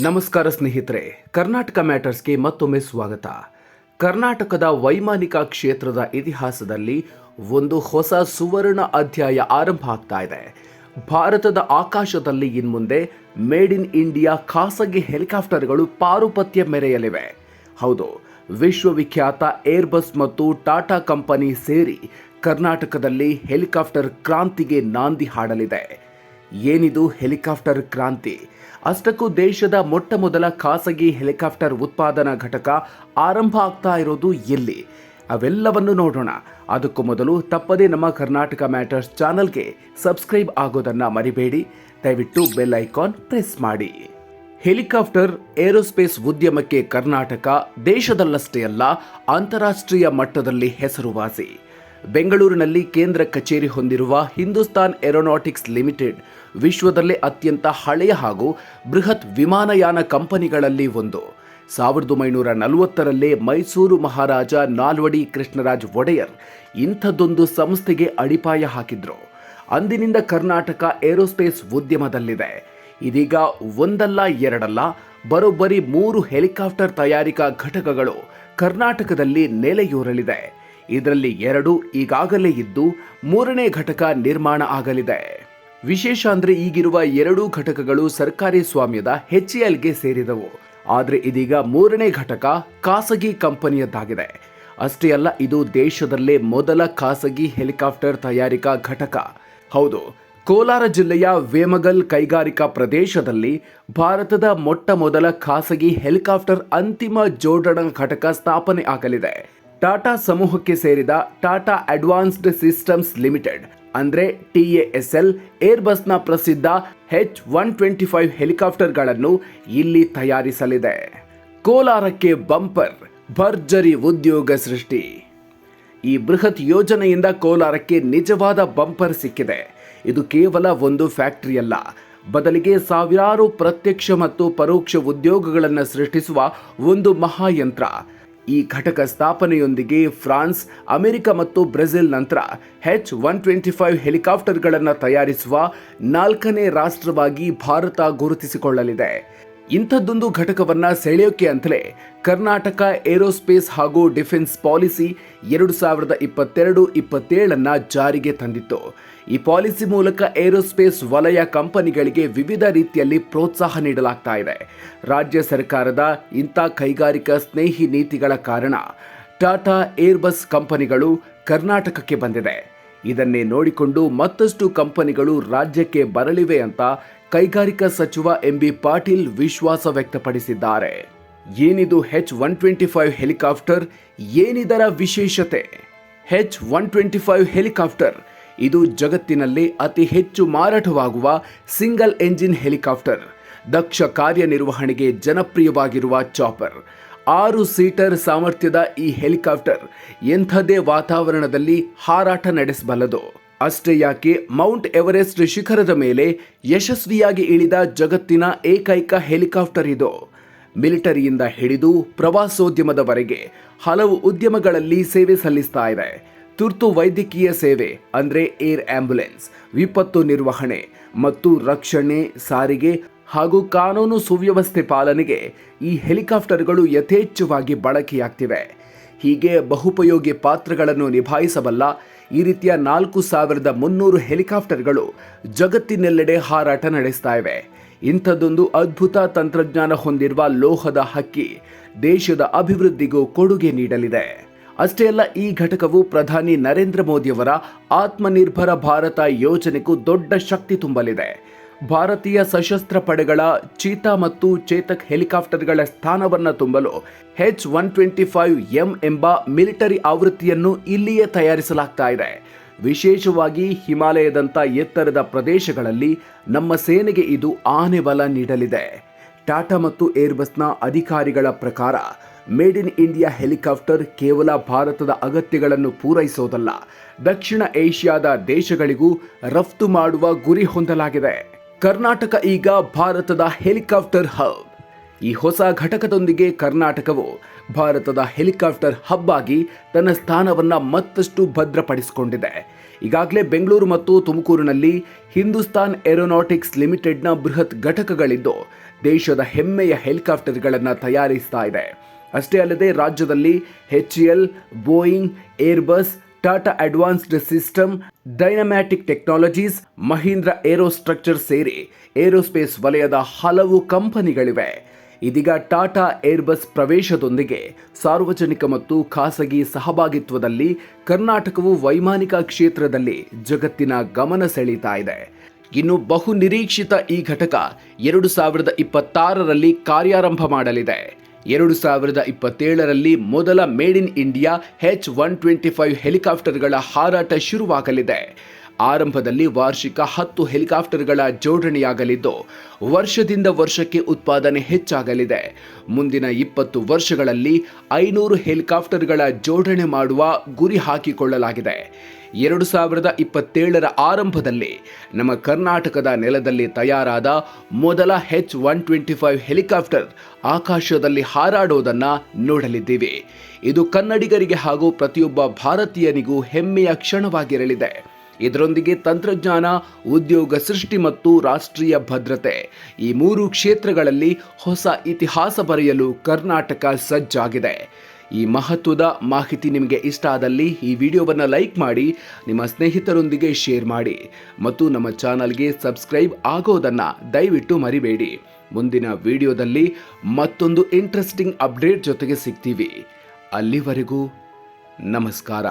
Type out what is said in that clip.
ನಮಸ್ಕಾರ ಸ್ನೇಹಿತರೆ, ಕರ್ನಾಟಕ ಮ್ಯಾಟರ್ಸ್ಗೆ ಮತ್ತೊಮ್ಮೆ ಸ್ವಾಗತ. ಕರ್ನಾಟಕದ ವೈಮಾನಿಕ ಕ್ಷೇತ್ರದ ಇತಿಹಾಸದಲ್ಲಿ ಒಂದು ಹೊಸ ಸುವರ್ಣ ಅಧ್ಯಾಯ ಆರಂಭ ಆಗ್ತಾ ಇದೆ. ಭಾರತದ ಆಕಾಶದಲ್ಲಿ ಇನ್ಮುಂದೆ ಮೇಡ್ ಇನ್ ಇಂಡಿಯಾ ಖಾಸಗಿ ಹೆಲಿಕಾಪ್ಟರ್ಗಳು ಪಾರುಪತ್ಯ ಮೆರೆಯಲಿವೆ. ಹೌದು, ವಿಶ್ವವಿಖ್ಯಾತ ಏರ್ಬಸ್ ಮತ್ತು ಟಾಟಾ ಕಂಪನಿ ಸೇರಿ ಕರ್ನಾಟಕದಲ್ಲಿ ಹೆಲಿಕಾಪ್ಟರ್ ಕ್ರಾಂತಿಗೆ ನಾಂದಿ ಹಾಡಲಿದೆ. ಏನಿದು ಹೆಲಿಕಾಪ್ಟರ್ ಕ್ರಾಂತಿ? ಅಷ್ಟಕ್ಕೂ ದೇಶದ ಮೊಟ್ಟ ಮೊದಲ ಖಾಸಗಿ ಹೆಲಿಕಾಪ್ಟರ್ ಉತ್ಪಾದನಾ ಘಟಕ ಆರಂಭ ಆಗ್ತಾ ಇರೋದು ಎಲ್ಲಿ? ಅವೆಲ್ಲವನ್ನು ನೋಡೋಣ. ಅದಕ್ಕೂ ಮೊದಲು ತಪ್ಪದೇ ನಮ್ಮ ಕರ್ನಾಟಕ ಮ್ಯಾಟರ್ಸ್ ಚಾನಲ್ಗೆ ಸಬ್ಸ್ಕ್ರೈಬ್ ಆಗೋದನ್ನು ಮರಿಬೇಡಿ. ದಯವಿಟ್ಟು ಬೆಲ್ ಐಕಾನ್ ಪ್ರೆಸ್ ಮಾಡಿ. ಹೆಲಿಕಾಪ್ಟರ್ ಏರೋಸ್ಪೇಸ್ ಉದ್ಯಮಕ್ಕೆ ಕರ್ನಾಟಕ ದೇಶದಲ್ಲಷ್ಟೇ ಅಲ್ಲ, ಅಂತಾರಾಷ್ಟ್ರೀಯ ಮಟ್ಟದಲ್ಲಿ ಹೆಸರುವಾಸಿ. ಬೆಂಗಳೂರಿನಲ್ಲಿ ಕೇಂದ್ರ ಕಚೇರಿ ಹೊಂದಿರುವ ಹಿಂದೂಸ್ತಾನ್ ಏರೋನಾಟಿಕ್ಸ್ ಲಿಮಿಟೆಡ್ ವಿಶ್ವದಲ್ಲೇ ಅತ್ಯಂತ ಹಳೆಯ ಹಾಗೂ ಬೃಹತ್ ವಿಮಾನಯಾನ ಕಂಪನಿಗಳಲ್ಲಿ ಒಂದು. ಸಾವಿರದ ಒಂಬೈನೂರ ನಲವತ್ತರಲ್ಲೇ ಮೈಸೂರು ಮಹಾರಾಜ ನಾಲ್ವಡಿ ಕೃಷ್ಣರಾಜ್ ಒಡೆಯರ್ ಇಂಥದ್ದೊಂದು ಸಂಸ್ಥೆಗೆ ಅಡಿಪಾಯ ಹಾಕಿದ್ರು. ಅಂದಿನಿಂದ ಕರ್ನಾಟಕ ಏರೋಸ್ಪೇಸ್ ಉದ್ಯಮದಲ್ಲಿದೆ. ಇದೀಗ ಒಂದಲ್ಲ ಎರಡಲ್ಲ, ಬರೋಬ್ಬರಿ ಮೂರು ಹೆಲಿಕಾಪ್ಟರ್ ತಯಾರಿಕಾ ಘಟಕಗಳು ಕರ್ನಾಟಕದಲ್ಲಿ ನೆಲೆಯೂರಲಿದೆ. ಇದರಲ್ಲಿ ಎರಡು ಈಗಾಗಲೇ ಇದ್ದು ಮೂರನೇ ಘಟಕ ನಿರ್ಮಾಣ ಆಗಲಿದೆ. ವಿಶೇಷ ಅಂದ್ರೆ ಈಗಿರುವ ಎರಡೂ ಘಟಕಗಳು ಸರ್ಕಾರಿ ಸ್ವಾಮ್ಯದ ಗೆ ಸೇರಿದವು. ಆದರೆ ಇದೀಗ ಮೂರನೇ ಘಟಕ ಖಾಸಗಿ ಕಂಪನಿಯದ್ದಾಗಿದೆ. ಅಷ್ಟೇ ಅಲ್ಲ, ಇದು ದೇಶದಲ್ಲೇ ಮೊದಲ ಖಾಸಗಿ ಹೆಲಿಕಾಪ್ಟರ್ ತಯಾರಿಕಾ ಘಟಕ. ಹೌದು, ಕೋಲಾರ ಜಿಲ್ಲೆಯ ವೇಮಗಲ್ ಕೈಗಾರಿಕಾ ಪ್ರದೇಶದಲ್ಲಿ ಭಾರತದ ಮೊಟ್ಟ ಮೊದಲ ಖಾಸಗಿ ಹೆಲಿಕಾಪ್ಟರ್ ಅಂತಿಮ ಜೋಡಣಾ ಘಟಕ ಸ್ಥಾಪನೆ ಆಗಲಿದೆ. ಟಾಟಾ ಸಮೂಹಕ್ಕೆ ಸೇರಿದ ಟಾಟಾ ಅಡ್ವಾನ್ಸ್ಡ್ ಸಿಸ್ಟಮ್ಸ್ ಲಿಮಿಟೆಡ್, ಅಂದ್ರೆ ಟಿಎಎಸ್ಎಲ್ ಏರ್ಬಸ್ನ ಪ್ರಸಿದ್ಧ ಹೆಚ್ ಒನ್ ಟ್ವೆಂಟಿ ಫೈವ್ ಹೆಲಿಕಾಪ್ಟರ್ಗಳನ್ನು ಇಲ್ಲಿ ತಯಾರಿಸಲಿದೆ. ಕೋಲಾರಕ್ಕೆ ಬಂಪರ್, ಭರ್ಜರಿ ಉದ್ಯೋಗ ಸೃಷ್ಟಿ. ಈ ಬೃಹತ್ ಯೋಜನೆಯಿಂದ ಕೋಲಾರಕ್ಕೆ ನಿಜವಾದ ಬಂಪರ್ ಸಿಕ್ಕಿದೆ. ಇದು ಕೇವಲ ಒಂದು ಫ್ಯಾಕ್ಟರಿ ಅಲ್ಲ, ಬದಲಿಗೆ ಸಾವಿರಾರು ಪ್ರತ್ಯಕ್ಷ ಮತ್ತು ಪರೋಕ್ಷ ಉದ್ಯೋಗಗಳನ್ನು ಸೃಷ್ಟಿಸುವ ಒಂದು ಮಹಾಯಂತ್ರ. ಈ ಘಟಕ ಸ್ಥಾಪನೆಯೊಂದಿಗೆ ಫ್ರಾನ್ಸ್, ಅಮೆರಿಕ ಮತ್ತು ಬ್ರೆಜಿಲ್ ನಂತರ ಹೆಚ್ ಒನ್ ಟ್ವೆಂಟಿ ಫೈವ್ ಹೆಲಿಕಾಪ್ಟರ್ಗಳನ್ನು ತಯಾರಿಸುವ ನಾಲ್ಕನೇ ರಾಷ್ಟ್ರವಾಗಿ ಭಾರತ ಗುರುತಿಸಿಕೊಳ್ಳಲಿದೆ. ಇಂಥದ್ದೊಂದು ಘಟಕವನ್ನ ಸೆಳೆಯೋಕೆ ಅಂತಲೇ ಕರ್ನಾಟಕ ಏರೋಸ್ಪೇಸ್ ಹಾಗೂ ಡಿಫೆನ್ಸ್ ಪಾಲಿಸಿ ಎರಡು ಸಾವಿರದ ಇಪ್ಪತ್ತೆರಡು ಇಪ್ಪತ್ತೇಳನ್ನು ಜಾರಿಗೆ ತಂದಿತ್ತು. ಈ ಪಾಲಿಸಿ ಮೂಲಕ ಏರೋಸ್ಪೇಸ್ ವಲಯ ಕಂಪನಿಗಳಿಗೆ ವಿವಿಧ ರೀತಿಯಲ್ಲಿ ಪ್ರೋತ್ಸಾಹ ನೀಡಲಾಗ್ತಾ ಇದೆ. ರಾಜ್ಯ ಸರ್ಕಾರದ ಇಂಥ ಕೈಗಾರಿಕಾ ಸ್ನೇಹಿ ನೀತಿಗಳ ಕಾರಣ ಟಾಟಾ ಏರ್ಬಸ್ ಕಂಪನಿಗಳು ಕರ್ನಾಟಕಕ್ಕೆ ಬಂದಿದೆ. ಇದನ್ನೇ ನೋಡಿಕೊಂಡು ಮತ್ತಷ್ಟು ಕಂಪನಿಗಳು ರಾಜ್ಯಕ್ಕೆ ಬರಲಿವೆ ಅಂತ ಕೈಗಾರಿಕಾ ಸಚಿವ ಎಂಬಿ ಪಾಟೀಲ್ ವಿಶ್ವಾಸ ವ್ಯಕ್ತಪಡಿಸಿದ್ದಾರೆ. ಏನಿದು H one twenty five helicopter, ಏನಿದರ ವಿಶೇಷತೆ? H one twenty five helicopter, ಇದು ಜಗತ್ತಿನಲ್ಲಿ ಅತಿ ಹೆಚ್ಚು ಮಾರಾಟವಾಗುವ ಸಿಂಗಲ್ ಎಂಜಿನ್ ಹೆಲಿಕಾಪ್ಟರ್. ದಕ್ಷ ಕಾರ್ಯನಿರ್ವಹಣೆಗೆ ಜನಪ್ರಿಯವಾಗಿರುವ ಚಾಪರ್. ಆರು ಸೀಟರ್ ಸಾಮರ್ಥ್ಯದ ಈ ಹೆಲಿಕಾಪ್ಟರ್ ಎಂಥದೇ ವಾತಾವರಣದಲ್ಲಿ ಹಾರಾಟ ನಡೆಸಬಲ್ಲದು. ಅಷ್ಟೇ ಯಾಕೆ ಮೌಂಟ್ ಎವರೆಸ್ಟ್ ಶಿಖರದ ಮೇಲೆ ಯಶಸ್ವಿಯಾಗಿ ಇಳಿದ ಜಗತ್ತಿನ ಏಕೈಕ ಹೆಲಿಕಾಪ್ಟರ್ ಇದು. ಮಿಲಿಟರಿಯಿಂದ ಹಿಡಿದು ಪ್ರವಾಸೋದ್ಯಮದವರೆಗೆ ಹಲವು ಉದ್ಯಮಗಳಲ್ಲಿ ಸೇವೆ ಸಲ್ಲಿಸ್ತಾ ಇದೆ. ತುರ್ತು ವೈದ್ಯಕೀಯ ಸೇವೆ, ಅಂದರೆ ಏರ್ ಆಂಬ್ಯುಲೆನ್ಸ್, ವಿಪತ್ತು ನಿರ್ವಹಣೆ ಮತ್ತು ರಕ್ಷಣೆ, ಸಾರಿಗೆ ಹಾಗೂ ಕಾನೂನು ಸುವ್ಯವಸ್ಥೆ ಪಾಲನೆಗೆ ಈ ಹೆಲಿಕಾಪ್ಟರ್ಗಳು ಯಥೇಚ್ಛವಾಗಿ ಬಳಕೆಯಾಗ್ತಿವೆ. ಹೀಗೆ ಬಹುಪಯೋಗಿ ಪಾತ್ರಗಳನ್ನು ನಿಭಾಯಿಸಬಲ್ಲ ಈ ರೀತಿಯ ನಾಲ್ಕು ಸಾವಿರದ ಮುನ್ನೂರು ಹೆಲಿಕಾಪ್ಟರ್ಗಳು ಜಗತ್ತಿನೆಲ್ಲೆಡೆ ಹಾರಾಟ ನಡೆಸ್ತಾ ಇವೆ. ಇಂಥದ್ದೊಂದು ಅದ್ಭುತ ತಂತ್ರಜ್ಞಾನ ಹೊಂದಿರುವ ಲೋಹದ ಹಕ್ಕಿ ದೇಶದ ಅಭಿವೃದ್ಧಿಗೂ ಕೊಡುಗೆ ನೀಡಲಿದೆ. ಅಷ್ಟೇ ಅಲ್ಲ, ಈ ಘಟಕವು ಪ್ರಧಾನಿ ನರೇಂದ್ರ ಮೋದಿಯವರ ಆತ್ಮನಿರ್ಭರ ಭಾರತ ಯೋಜನೆಗೂ ದೊಡ್ಡ ಶಕ್ತಿ ತುಂಬಲಿದೆ. ಭಾರತೀಯ ಸಶಸ್ತ್ರ ಪಡೆಗಳ ಚೀತಾ ಮತ್ತು ಚೇತಕ್ ಹೆಲಿಕಾಪ್ಟರ್ಗಳ ಸ್ಥಾನವನ್ನು ತುಂಬಲು H one twenty five M ಎಂಬ ಮಿಲಿಟರಿ ಆವೃತ್ತಿಯನ್ನು ಇಲ್ಲಿಯೇ ತಯಾರಿಸಲಾಗ್ತಾ ಇದೆ. ವಿಶೇಷವಾಗಿ ಹಿಮಾಲಯದಂಥ ಎತ್ತರದ ಪ್ರದೇಶಗಳಲ್ಲಿ ನಮ್ಮ ಸೇನೆಗೆ ಇದು ಆನೆ ಬಲ ನೀಡಲಿದೆ. ಟಾಟಾ ಮತ್ತು ಏರ್ಬಸ್ನ ಅಧಿಕಾರಿಗಳ ಪ್ರಕಾರ ಮೇಡ್ ಇನ್ ಇಂಡಿಯಾ ಹೆಲಿಕಾಪ್ಟರ್ ಕೇವಲ ಭಾರತದ ಅಗತ್ಯಗಳನ್ನು ಪೂರೈಸೋದಲ್ಲ, ದಕ್ಷಿಣ ಏಷ್ಯಾದ ದೇಶಗಳಿಗೂ ರಫ್ತು ಮಾಡುವ ಗುರಿ ಹೊಂದಲಾಗಿದೆ. ಕರ್ನಾಟಕ ಈಗ ಭಾರತದ ಹೆಲಿಕಾಪ್ಟರ್ ಹಬ್. ಈ ಹೊಸ ಘಟಕದೊಂದಿಗೆ ಕರ್ನಾಟಕವು ಭಾರತದ ಹೆಲಿಕಾಪ್ಟರ್ ಹಬ್ ಆಗಿ ತನ್ನ ಸ್ಥಾನವನ್ನು ಮತ್ತಷ್ಟು ಭದ್ರಪಡಿಸಿಕೊಂಡಿದೆ. ಈಗಾಗಲೇ ಬೆಂಗಳೂರು ಮತ್ತು ತುಮಕೂರಿನಲ್ಲಿ ಹಿಂದೂಸ್ತಾನ್ ಏರೋನಾಟಿಕ್ಸ್ ಲಿಮಿಟೆಡ್ನ ಬೃಹತ್ ಘಟಕಗಳಿದ್ದು ದೇಶದ ಹೆಮ್ಮೆಯ ಹೆಲಿಕಾಪ್ಟರ್ಗಳನ್ನು ತಯಾರಿಸ್ತಾ ಇದೆ. ಅಷ್ಟೇ ಅಲ್ಲದೆ ರಾಜ್ಯದಲ್ಲಿ H L, Boeing, Airbus Tata advanced system Dynamatic technologies Mahindra aerostructure ಸೇರಿ ಏರೋಸ್ಪೇಸ್ ವಲಯದ ಹಲವು ಕಂಪನಿಗಳಿವೆ. ಇದೀಗ ಟಾಟಾ ಏರ್ಬಸ್ ಪ್ರವೇಶದೊಂದಿಗೆ ಸಾರ್ವಜನಿಕ ಮತ್ತು ಖಾಸಗಿ ಸಹಭಾಗಿತ್ವದಲ್ಲಿ ಕರ್ನಾಟಕವು ವೈಮಾನಿಕ ಕ್ಷೇತ್ರದಲ್ಲಿ ಜಗತ್ತಿನ ಗಮನ ಸೆಳೀತಾ ಇದೆ. ಇನ್ನು ಬಹು ನಿರೀಕ್ಷಿತ ಈ ಘಟಕ ಎರಡು ಸಾವಿರದ ಇಪ್ಪತ್ತಾರರಲ್ಲಿ ಕಾರ್ಯಾರಂಭ ಮಾಡಲಿದೆ. ಎರಡು ಸಾವಿರದ ಇಪ್ಪತ್ತೇಳರಲ್ಲಿ ಮೊದಲ made in India H one twenty five ಹೆಲಿಕಾಪ್ಟರ್ಗಳ ಹಾರಾಟ ಶುರುವಾಗಲಿದೆ. ಆರಂಭದಲ್ಲಿ ವಾರ್ಷಿಕ ಹತ್ತು ಹೆಲಿಕಾಪ್ಟರ್ಗಳ ಜೋಡಣೆಯಾಗಲಿದ್ದು, ವರ್ಷದಿಂದ ವರ್ಷಕ್ಕೆ ಉತ್ಪಾದನೆ ಹೆಚ್ಚಾಗಲಿದೆ. ಮುಂದಿನ ಇಪ್ಪತ್ತು ವರ್ಷಗಳಲ್ಲಿ ಐನೂರು ಹೆಲಿಕಾಪ್ಟರ್ಗಳ ಜೋಡಣೆ ಮಾಡುವ ಗುರಿ ಹಾಕಿಕೊಳ್ಳಲಾಗಿದೆ. ಎರಡು ಸಾವಿರದ ಇಪ್ಪತ್ತೇಳರ ಆರಂಭದಲ್ಲಿ ನಮ್ಮ ಕರ್ನಾಟಕದ ನೆಲದಲ್ಲಿ ತಯಾರಾದ ಮೊದಲ H one twenty five helicopter ಆಕಾಶದಲ್ಲಿ ಹಾರಾಡೋದನ್ನು ನೋಡಲಿದ್ದೀವಿ. ಇದು ಕನ್ನಡಿಗರಿಗೆ ಹಾಗೂ ಪ್ರತಿಯೊಬ್ಬ ಭಾರತೀಯನಿಗೂ ಹೆಮ್ಮೆಯ ಕ್ಷಣವಾಗಿರಲಿದೆ. ಇದರೊಂದಿಗೆ ತಂತ್ರಜ್ಞಾನ, ಉದ್ಯೋಗ ಸೃಷ್ಟಿ ಮತ್ತು ರಾಷ್ಟ್ರೀಯ ಭದ್ರತೆ. ಈ ಮೂರು ಕ್ಷೇತ್ರಗಳಲ್ಲಿ ಹೊಸ ಇತಿಹಾಸ ಬರೆಯಲು ಕರ್ನಾಟಕ ಸಜ್ಜಾಗಿದೆ. ಈ ಮಹತ್ವದ ಮಾಹಿತಿ ನಿಮಗೆ ಇಷ್ಟ ಆದಲ್ಲಿ ಈ ವಿಡಿಯೋವನ್ನು ಲೈಕ್ ಮಾಡಿ, ನಿಮ್ಮ ಸ್ನೇಹಿತರೊಂದಿಗೆ ಶೇರ್ ಮಾಡಿ ಮತ್ತು ನಮ್ಮ ಚಾನಲ್ಗೆ ಸಬ್ಸ್ಕ್ರೈಬ್ ಆಗೋದನ್ನು ದಯವಿಟ್ಟು ಮರಿಬೇಡಿ. ಮುಂದಿನ ವಿಡಿಯೋದಲ್ಲಿ ಮತ್ತೊಂದು ಇಂಟ್ರೆಸ್ಟಿಂಗ್ ಅಪ್ಡೇಟ್ ಜೊತೆಗೆ ಸಿಗ್ತೀವಿ. ಅಲ್ಲಿವರೆಗೂ ನಮಸ್ಕಾರ.